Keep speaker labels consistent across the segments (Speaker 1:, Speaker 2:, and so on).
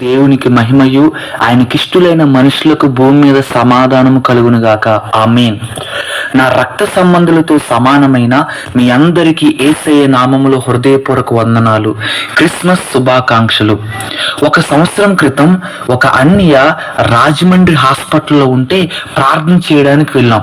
Speaker 1: దేవునికి మహిమయు ఆయనకిష్టులైన మనుషులకు భూమి మీద సమాధానము కలుగును గాక నా రక్త సంబంధులతో సమానమైన మీ అందరికీ ఏసయ్య నామములో హృదయపూర్వక వందనాలు. క్రిస్మస్ శుభాకాంక్షలు. ఒక సంవత్సరం క్రితం ఒక అన్య రాజమండ్రి హాస్పిటల్లో ఉంటే ప్రార్థన చేయడానికి వెళ్ళాం.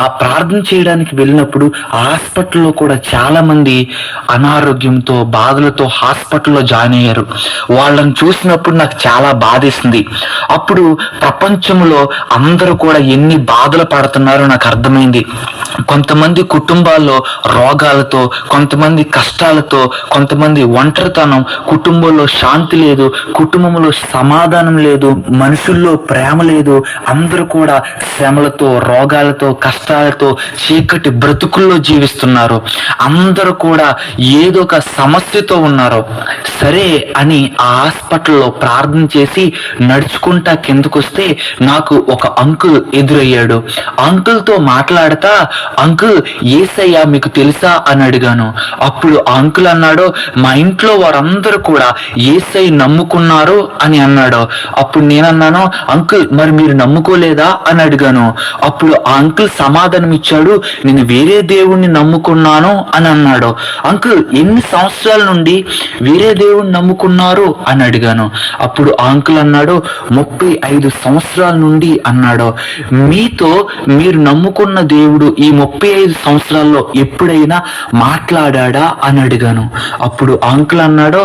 Speaker 1: ఆ ప్రార్థన చేయడానికి వెళ్ళినప్పుడు హాస్పిటల్లో కూడా చాలా మంది అనారోగ్యంతో బాధలతో హాస్పిటల్లో జాయిన్ అయ్యారు. వాళ్ళని చూసినప్పుడు నాకు చాలా బాధేసింది. అప్పుడు ప్రపంచంలో అందరూ కూడా ఎన్ని బాధలు పడుతున్నారో నాకు అర్థమైంది. நன்றி కొంతమంది కుటుంబాల్లో రోగాలతో కొంతమంది కష్టాలతో కొంతమంది ఒంటరితనం కుటుంబంలో శాంతి లేదు కుటుంబంలో సమాధానం లేదు మనుషుల్లో ప్రేమ లేదు అందరూ కూడా శ్రమలతో రోగాలతో కష్టాలతో చీకటి బ్రతుకుల్లో జీవిస్తున్నారు. అందరూ కూడా ఏదో ఒక సమస్యతో ఉన్నారు. సరే అని ఆ హాస్పిటల్లో ప్రార్థన చేసి నడుచుకుంటా కిందకొస్తే నాకు ఒక అంకుల్ ఎదురయ్యాడు. అంకుల్తో మాట్లాడతా అంకుల్ ఏసయ్యా మీకు తెలుసా అని అడిగాను. అప్పుడు ఆ అంకుల్ అన్నాడు మా ఇంట్లో వారందరూ కూడా ఏసై నమ్ముకున్నారు అని అన్నాడు. అప్పుడు నేనన్నాను అంకుల్ మరి మీరు నమ్ముకోలేదా అని అడిగాను. అప్పుడు ఆ అంకుల్ సమాధానం ఇచ్చాడు నేను వేరే దేవుణ్ణి నమ్ముకున్నాను అని అన్నాడు. అంకుల్ ఎన్ని సంవత్సరాల నుండి వేరే దేవుణ్ణి నమ్ముకున్నారు అని అడిగాను. అప్పుడు ఆ అంకుల్ అన్నాడు ముప్పై ఐదు సంవత్సరాల నుండి అన్నాడు మీతో మీరు నమ్ముకున్న దేవుడు ఈ ముప్పై ఐదు సంవత్సరాల్లో ఎప్పుడైనా మాట్లాడా అని అడిగాను. అప్పుడు అంకుల్ అన్నాడు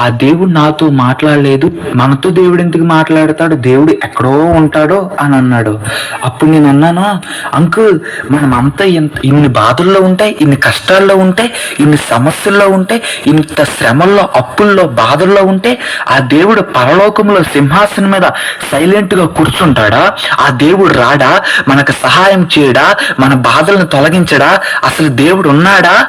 Speaker 1: ఆ దేవుడు నాతో మాట్లాడలేదు మనతో దేవుడు ఎందుకు మాట్లాడతాడు దేవుడు ఎక్కడో ఉంటాడో అని అన్నాడు. అప్పుడు నేను అన్నాను అంకుల్ మనం అంతా ఇంత ఇన్ని బాధల్లో ఉంటాయి ఇన్ని కష్టాల్లో ఉంటాయి ఇన్ని సమస్యల్లో ఉంటాయి ఇంత శ్రమల్లో అప్పుల్లో బాధల్లో ఉంటే ఆ దేవుడు పరలోకంలో సింహాసనం మీద సైలెంట్గా కూర్చుంటాడా? ఆ దేవుడు రాడా? మనకు సహాయం చేయడా? మన బాధలను తొలగించడా? అసలు దేవుడు ఉన్నాడా?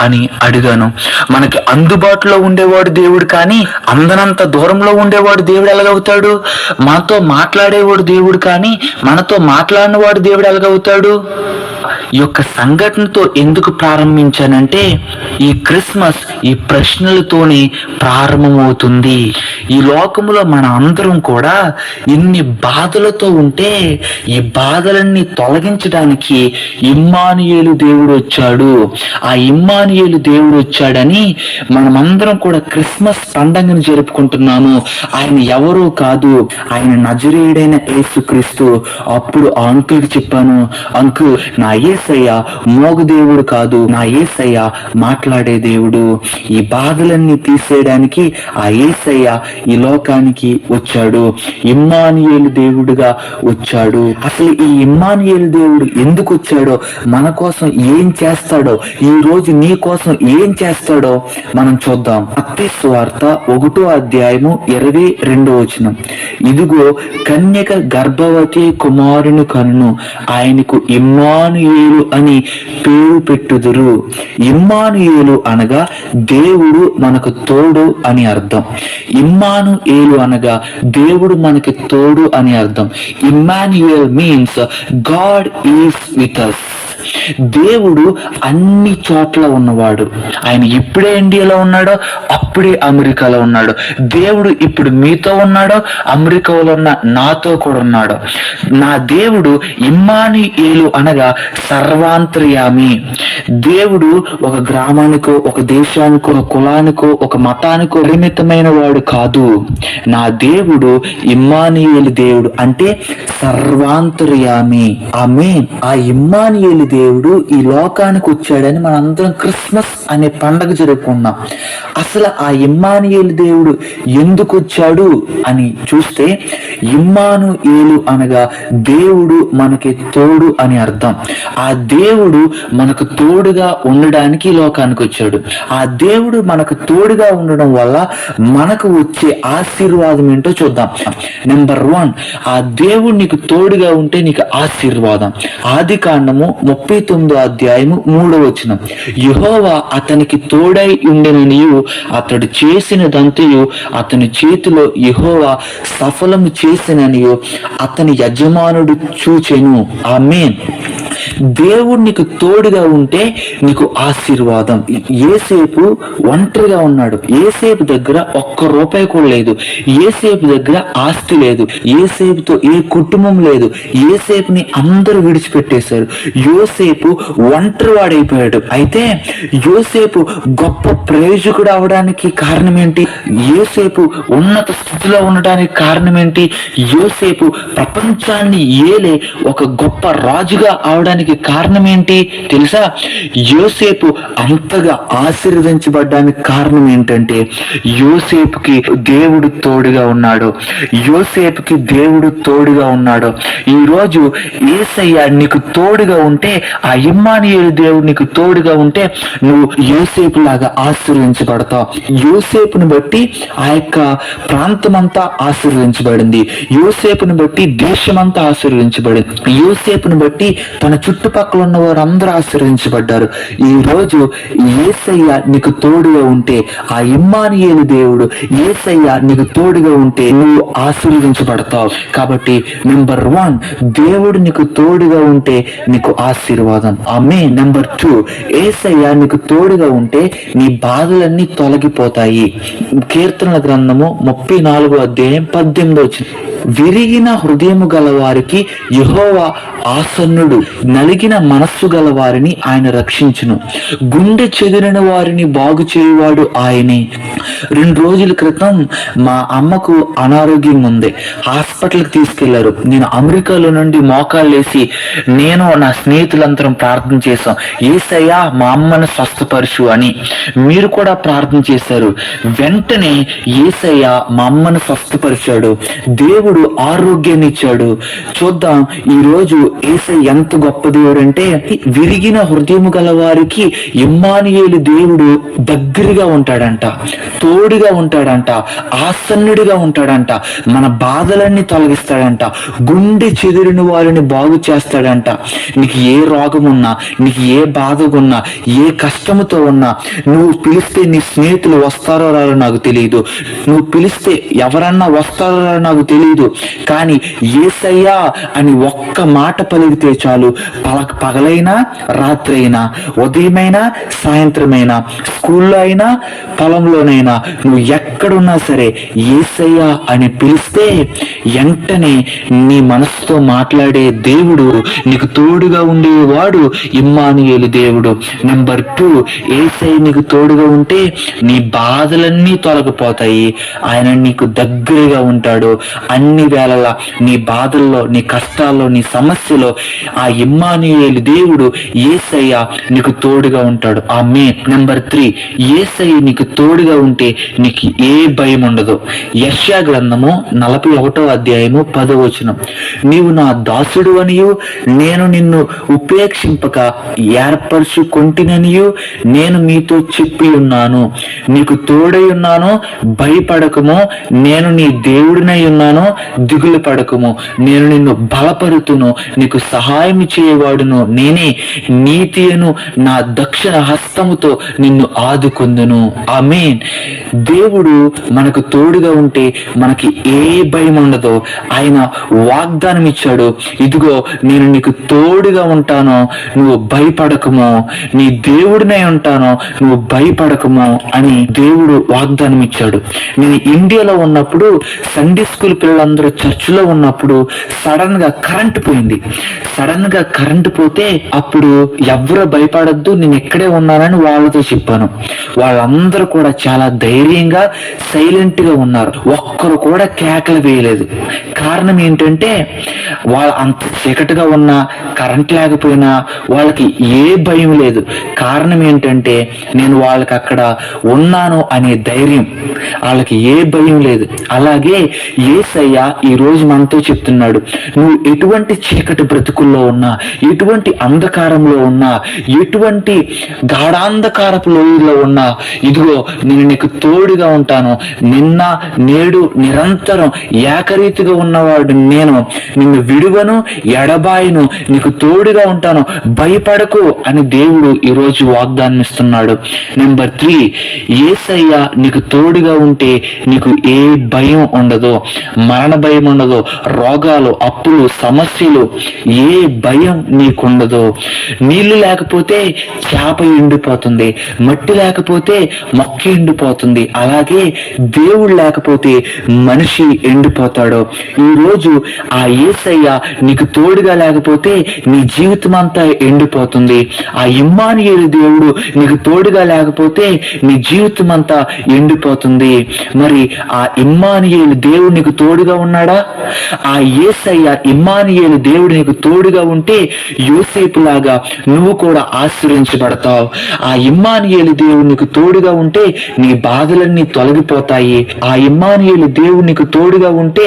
Speaker 1: అని అడిగాను. మనకి అందుబాటులో ఉండేవాడు దేవుడు కానీ అందనంత దూరంలో ఉండేవాడు దేవుడు ఎలాగవుతాడు? మనతో మాట్లాడేవాడు దేవుడు కానీ మనతో మాట్లాడినవాడు దేవుడు ఎలాగవుతాడు? ఈ యొక్క సంఘటనతో ఎందుకు ప్రారంభించానంటే ఈ క్రిస్మస్ ఈ ప్రశ్నలతోనే ప్రారంభమవుతుంది. ఈ లోకములో మన అందరం కూడా ఇన్ని బాధలతో ఉంటే ఈ బాధలన్నీ తొలగించడానికి ఇమ్మానియేలు దేవుడు వచ్చాడు. ఆ ఇమ్మానియేలు దేవుడు వచ్చాడని మనమందరం కూడా క్రిస్మస్ పండగను జరుపుకుంటున్నాము. ఆయన ఎవరో కాదు ఆయన నజరేయుడైన యేసుక్రీస్తు. అప్పుడు ఆ అంకుల్కి చెప్పాను అంకుల్ నా ఏసయ్య మోగు దేవుడు కాదు నా ఏసయ్య మాట్లాడే దేవుడు. ఈ బాధలన్నీ తీసేయడానికి ఆ ఏసయ్య ఈ లోకానికి వచ్చాడు. ఇమ్మానియేలు దేవుడుగా వచ్చాడు. అసలు ఈ ఇమ్మానియేలు దేవుడు ఎందుకు వచ్చాడో మన కోసం ఏం చేస్తాడో ఈ రోజు నీ కోసం ఏం చేస్తాడో మనం చూద్దాం. అత్తి స్వార్త ఒకటో అధ్యాయము ఇరవై రెండో వచనం. ఇదిగో కన్యక గర్భవతి కుమారుని కన్ను. ఆయనకు ఇమ్మానుయేలు అని పేరు పెట్టుదురు. ఇమ్మానుయేలు అనగా దేవుడు మనకు తోడు అని అర్థం. ఇమ్మాను ఏలు అనగా దేవుడు మనకి తోడు అని అర్థం. Emmanuel means God is with us దేవుడు అన్ని చోట్ల ఉన్నవాడు. ఆయన ఇప్పుడే ఇండియాలో ఉన్నాడో అప్పుడే అమెరికాలో ఉన్నాడు. దేవుడు ఇప్పుడు మీతో ఉన్నాడో అమెరికాలో ఉన్న నాతో కూడా ఉన్నాడు. నా దేవుడు ఇమ్మాని ఏలు అనగా సర్వాంతర్యామి. దేవుడు ఒక గ్రామానికో ఒక దేశానికో ఒక కులానికో ఒక మతానికో పరిమితమైన వాడు కాదు. నా దేవుడు ఇమ్మానియేలు దేవుడు అంటే సర్వాంతర్యామి. ఆమె ఆ ఇమ్మానియేలు దేవుడు ఈ లోకానికి వచ్చాడని మనందరం క్రిస్మస్ అనే పండగ జరుపుకున్నాం. అసలు ఆ ఇమ్మానియేలు దేవుడు ఎందుకు వచ్చాడు అని చూస్తే ఇమ్మాను ఏలు అనగా దేవుడు మనకి తోడు అని అర్థం. ఆ దేవుడు మనకు తోడుగా ఉండడానికి లోకానికి వచ్చాడు. ఆ దేవుడు మనకు తోడుగా ఉండడం వల్ల మనకు వచ్చే ఆశీర్వాదం ఏంటో చూద్దాం. నెంబర్ వన్ ఆ దేవుడు నీకు తోడుగా ఉంటే నీకు ఆశీర్వాదం. ఆది కాండము ముప్పై తొమ్మిదో అధ్యాయము మూడో వచనం యహోవా అతనికి తోడై ఉండిననియు అతడు చేసినదంతయు అతని చేతిలో యహోవా సఫలము చేసిననియు అతని యజమానుడు చూచెను. ఆ మేన్ దేవుడు నీకు తోడుగా ఉంటే నీకు ఆశీర్వాదం. ఏసేపు ఒంటరిగా ఉన్నాడు. ఏసేపు దగ్గర ఒక్క రూపాయి కూడా లేదు. ఏసేపు దగ్గర ఆస్తి లేదు. ఏసేపుతో ఏ కుటుంబం లేదు. ఏసేపుని అందరూ విడిచిపెట్టేశారు. యోసేపు ఒంటరి వాడైపోయాడు అయితే యోసేపు గొప్ప ప్రయోజకుడు అవడానికి కారణం ఏంటి యోసేపు ఉన్నత స్థితిలో ఉండడానికి కారణం ఏంటి యోసేపు ప్రపంచాన్ని ఏలే ఒక గొప్ప రాజుగా అవడానికి కారణం ఏంటి తెలుసా? యోసేపు అంతగా ఆశీర్వదించబడ్డానికి కారణం ఏంటంటే యోసేపుకి దేవుడు తోడుగా ఉన్నాడు. యోసేపుకి దేవుడు తోడుగా ఉన్నాడు. ఈరోజు ఏసయ్య నీకు తోడుగా ఉంటే ఆ ఇమ్మానియేలు దేవుడు నీకు తోడుగా ఉంటే నువ్వు యోసేపు లాగా ఆశీర్వించబడతావు యోసేపుని బట్టి ఆ యొక్క ప్రాంతం అంతా ఆశీర్వదించబడింది. యోసేపుని బట్టి దేశమంతా ఆశీర్వించబడింది యోసేపుని బట్టి తన చుట్టుపక్కల ఉన్న వారందరూ ఆశీర్వదించబడ్డారు ఈ రోజు ఏసయ్య నీకు తోడుగా ఉంటే ఆ ఇమ్మానియేలు దేవుడు ఏసయ్య నీకు తోడుగా ఉంటే నువ్వు ఆశీర్వదించబడతావు. కాబట్టి నెంబర్ వన్ దేవుడు నీకు తోడుగా ఉంటే నీకు ఆశీర్వాదం. ఆమె నెంబర్ టూ ఏసయ్య నీకు తోడుగా ఉంటే నీ బాధలన్నీ తొలగిపోతాయి. కీర్తనల గ్రంథము ముప్పై నాలుగో అధ్యాయం పద్దెనిమిది వచ్చింది విరిగిన హృదయము గల వారికి ఆసన్నుడు. నలిగిన మనస్సు గల వారిని ఆయన రక్షించును. గుండె చెదిరిన వారిని బాగు చేయువాడు ఆయనే. రెండు రోజుల క్రితం మా అమ్మకు అనారోగ్యం ఉంది. హాస్పిటల్కి తీసుకెళ్ళారు. నేను అమెరికాలో నుండి మోకాళ్ళు వేసి నేను నా స్నేహితులందరం ప్రార్థన చేశాం. ఏసయ్యా మా అమ్మను స్వస్థపరచు అని మీరు కూడా ప్రార్థన చేశారు. వెంటనే ఏసయ్య మా అమ్మను స్వస్థపరిచాడు. దేవుడు ఆరోగ్యాన్ని ఇచ్చాడు చూద్దాం ఈ రోజు ఏసయ్య ఎంత గొప్ప దేవుడు అంటే విరిగిన హృదయము గల వారికి ఇమ్మానియేలు దేవుడు దగ్గరగా ఉంటాడంట తోడుగా ఉంటాడంట ఆసన్నుడిగా ఉంటాడంట మన బాధలన్నీ తొలగిస్తాడంట గుండె చెదిరిన వారిని బాగు చేస్తాడంట. నీకు ఏ రోగం ఉన్నా నీకు ఏ బాధగున్నా ఏ కష్టముతో ఉన్నా నువ్వు పిలిస్తే నీ స్నేహితులు వస్తారో రారో నాకు తెలియదు నువ్వు పిలిస్తే ఎవరన్నా వస్తారో రారో నాకు తెలియదు కానీ ఏసయ్యా అని ఒక్క మాట పలిగితే చాలు. పలక పగలైనా రాత్రి అయినా ఉదయమైనా సాయంత్రమైనా స్కూల్లో అయినా పొలంలోనైనా నువ్వు ఎక్కడున్నా సరే ఏసయ్యా అని పిలిస్తే వెంటనే నీ మనసుతో మాట్లాడే దేవుడు నీకు తోడుగా ఉండేవాడు ఇమ్మానుయేలు దేవుడు. నెంబర్ టూ ఏసై నీకు తోడుగా ఉంటే నీ బాధలన్నీ తొలగిపోతాయి. ఆయన నీకు దగ్గరగా ఉంటాడు. అన్ని వేళలా నీ బాధల్లో నీ కష్టాల్లో నీ సమస్యలో ఆ ఇమ్మానియేలు దేవుడు ఏసయ్య నీకు తోడుగా ఉంటాడు. ఆ మే నెంబర్ త్రీ ఏసయ్య నీకు తోడుగా ఉంటే నీకు ఏ భయం ఉండదు. యశ్యా గ్రంథము నలభై ఒకటో అధ్యాయము పదవచనం నీవు నా దాసుడు అనియు నేను నిన్ను ఉపేక్షింపక ఏర్పరచుకుంటుననియు నేను మీతో చెప్పి ఉన్నాను. నీకు తోడై ఉన్నాను భయపడకము నేను నీ దేవుడినై ఉన్నాను దిగులు పడకము. నేను నిన్ను బలపరుతును. నీకు సహాయం చేయవాడును. నేనే నీతియను నా దక్షిణ హస్తముతో నిన్ను ఆదుకుందును. ఆమేన్. దేవుడు మనకు తోడుగా ఉంటే మనకి ఏ భయం ఉండదో. ఆయన వాగ్దానం ఇచ్చాడు ఇదిగో నేను నీకు తోడుగా ఉంటాను. నువ్వు భయపడకము. నీ దేవుడినై ఉంటాను. నువ్వు భయపడకము అని దేవుడు వాగ్దానం ఇచ్చాడు నేను ఇండియాలో ఉన్నప్పుడు సండే స్కూల్ పిల్లలందరూ చర్చిలో ఉన్నప్పుడు సడన్గా కరెంట్ పోయింది. సడన్గా కరెంట్ పోతే అప్పుడు ఎవరు భయపడద్దు నేను ఇక్కడే ఉన్నానని వాళ్ళతో చెప్పాను. వాళ్ళందరూ కూడా చాలా ధైర్యంగా సైలెంట్గా ఉన్నారు. ఒక్కరు కూడా కేకలు వేయలేదు. కారణం ఏంటంటే వాళ్ళ అంత చీకటిగా ఉన్నా కరెంట్ లేకపోయినా వాళ్ళకి ఏ భయం లేదు. కారణం ఏంటంటే నేను వాళ్ళకి అక్కడ ఉన్నాను అనే ధైర్యం. వాళ్ళకి ఏ భయం లేదు. అలాగే ఏసయ్య ఈ రోజు మనతో చెప్తున్నాడు నువ్వు ఎటువంటి చీకటి బ్రతుకుల్లో ఉన్నా ఎటువంటి అంధకారంలో ఉన్నా ఎటువంటి గాఢాంధకారపు లోయలో ఉన్నా ఇదిగో నేను నీకు తోడుగా ఉంటాను. నిన్న నేడు నిరంతరం ఏకరీతిగా ఉన్నవాడు నేను. నిన్ను విడువను ఎడబాయిను నీకు తోడుగా ఉంటాను. భయపడకు అని దేవుడు ఈ రోజు వాగ్దానం ఇస్తున్నాడు నెంబర్ త్రీ ఏసయ్య నీకు తోడుగా ఉంటే నీకు ఏ భయం ఉండదు. మరణ మరణ భయం ఉండదు రోగాలు అప్పులు సమస్యలు ఏ భయం నీకుండదు. నీళ్ళు లేకపోతే చేప ఎండిపోతుంది. మట్టి లేకపోతే మొక్క ఎండిపోతుంది. అలాగే దేవుడు లేకపోతే మనిషి ఎండిపోతాడు. ఈరోజు ఆ ఏసయ్య నీకు తోడుగా లేకపోతే నీ జీవితం అంతా ఎండిపోతుంది. ఆ ఇమ్మానియేలు దేవుడు నీకు తోడుగా లేకపోతే నీ జీవితం అంతా ఎండిపోతుంది. మరి ఆ ఇమ్మానియేలు దేవుడు నీకు తోడుగా తోడుగా ఉన్నాడా? ఆ ఏసయ్య ఇమ్మానియేలు దేవుడు నీకు తోడుగా ఉంటే యోసేపు లాగా నువ్వు కూడా ఆశ్రయించబడతావు. ఆ ఇమ్మానియేలు దేవుడు నీకు తోడుగా ఉంటే నీ బాధలన్నీ తొలగిపోతాయి. ఆ ఇమ్మానియేలు దేవుడు నీకు తోడుగా ఉంటే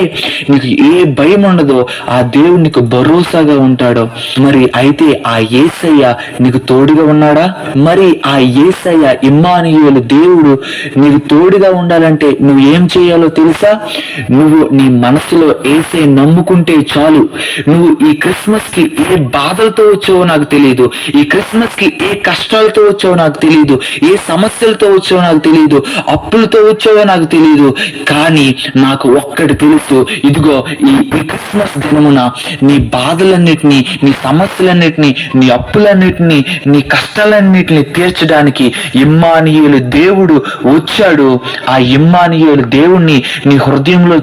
Speaker 1: నీకు ఏ భయం ఉండదో ఆ దేవుడు నీకు భరోసాగా ఉంటాడో. మరి అయితే ఆ ఏసయ్య నీకు తోడుగా ఉన్నాడా? మరి ఆ ఏసయ్య ఇమ్మానియేలు దేవుడు నీకు తోడుగా ఉండాలంటే నువ్వు ఏం చేయాలో తెలుసా? నువ్వు నీ మనసులో ఏసే నమ్ముకుంటే చాలు. నువ్వు ఈ క్రిస్మస్కి ఏ బాధలతో వచ్చావో నాకు తెలియదు ఈ క్రిస్మస్కి ఏ కష్టాలతో వచ్చావో నాకు తెలియదు ఏ సమస్యలతో వచ్చావో నాకు తెలియదు అప్పులతో వచ్చావో నాకు తెలియదు కానీ నాకు ఒక్కటి తెలుసు. ఇదిగో ఈ ఈ క్రిస్మస్ దినమున నీ బాధలన్నిటినీ నీ సమస్యలన్నిటినీ నీ అప్పులన్నిటినీ నీ కష్టాలన్నిటిని తీర్చడానికి ఇమ్మానియులు దేవుడు వచ్చాడు. ఆ ఇమ్మానియులు దేవుణ్ణి నీ హృదయంలో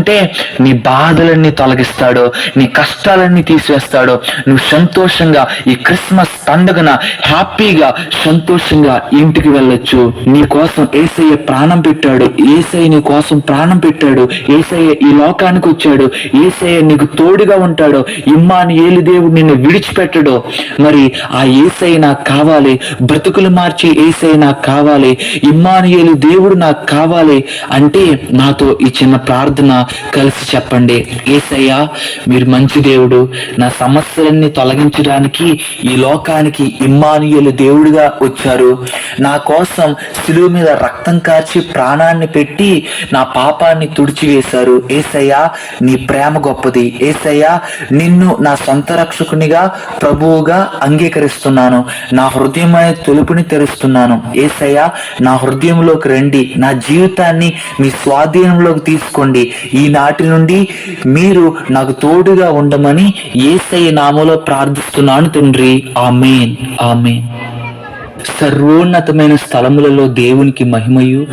Speaker 1: చేర్చుకుంటే నీ బాధలన్నీ తొలగిస్తాడు నీ కష్టాలన్నీ తీసివేస్తాడు. నువ్వు సంతోషంగా ఈ క్రిస్మస్ పండుగన హ్యాపీగా సంతోషంగా ఇంటికి వెళ్ళొచ్చు. నీ కోసం ఏసయ్య ప్రాణం పెట్టాడు. ఏసయ్య నీ కోసం ప్రాణం పెట్టాడు. ఏసయ్య ఈ లోకానికి వచ్చాడు. ఏసయ్య నీకు తోడుగా ఉంటాడు. ఇమ్మాని ఏలి దేవుడు నిన్ను విడిచిపెట్టడు. మరి ఆ ఏసయ్య నాకు కావాలి. బ్రతుకులు మార్చి ఏసయ్య నాకు కావాలి. ఇమ్మానియేలు దేవుడు నాకు కావాలి అంటే నాతో ఈ చిన్న ప్రార్థన కలిసి చెప్పండి. ఏసయ్యా మీరు మంచి దేవుడు. నా సమస్యలన్నీ తొలగించడానికి ఈ లోకానికి ఇమ్మానుయులు దేవుడిగా వచ్చారు. నా కోసం శిలువ మీద రక్తం కార్చి ప్రాణాన్ని పెట్టి నా పాపాన్ని తుడిచివేశారు. ఏసయ్యా నీ ప్రేమ గొప్పది. ఏసయ్యా నిన్ను నా సొంత రక్షకునిగా ప్రభువుగా అంగీకరిస్తున్నాను. నా హృదయం అనే తలుపుని తెరుస్తున్నాను. ఏసయ్యా నా హృదయంలోకి రండి. నా జీవితాన్ని మీ స్వాధీనంలోకి తీసుకోండి. ఈనాటి నుండి మీరు నాకు తోడుగా ఉండమని ఏసై నామలో ప్రార్థిస్తున్నాను తండ్రి. ఆమెన్. ఆమెన్. సర్వోన్నతమైన స్థలములలో దేవునికి మహిమయు.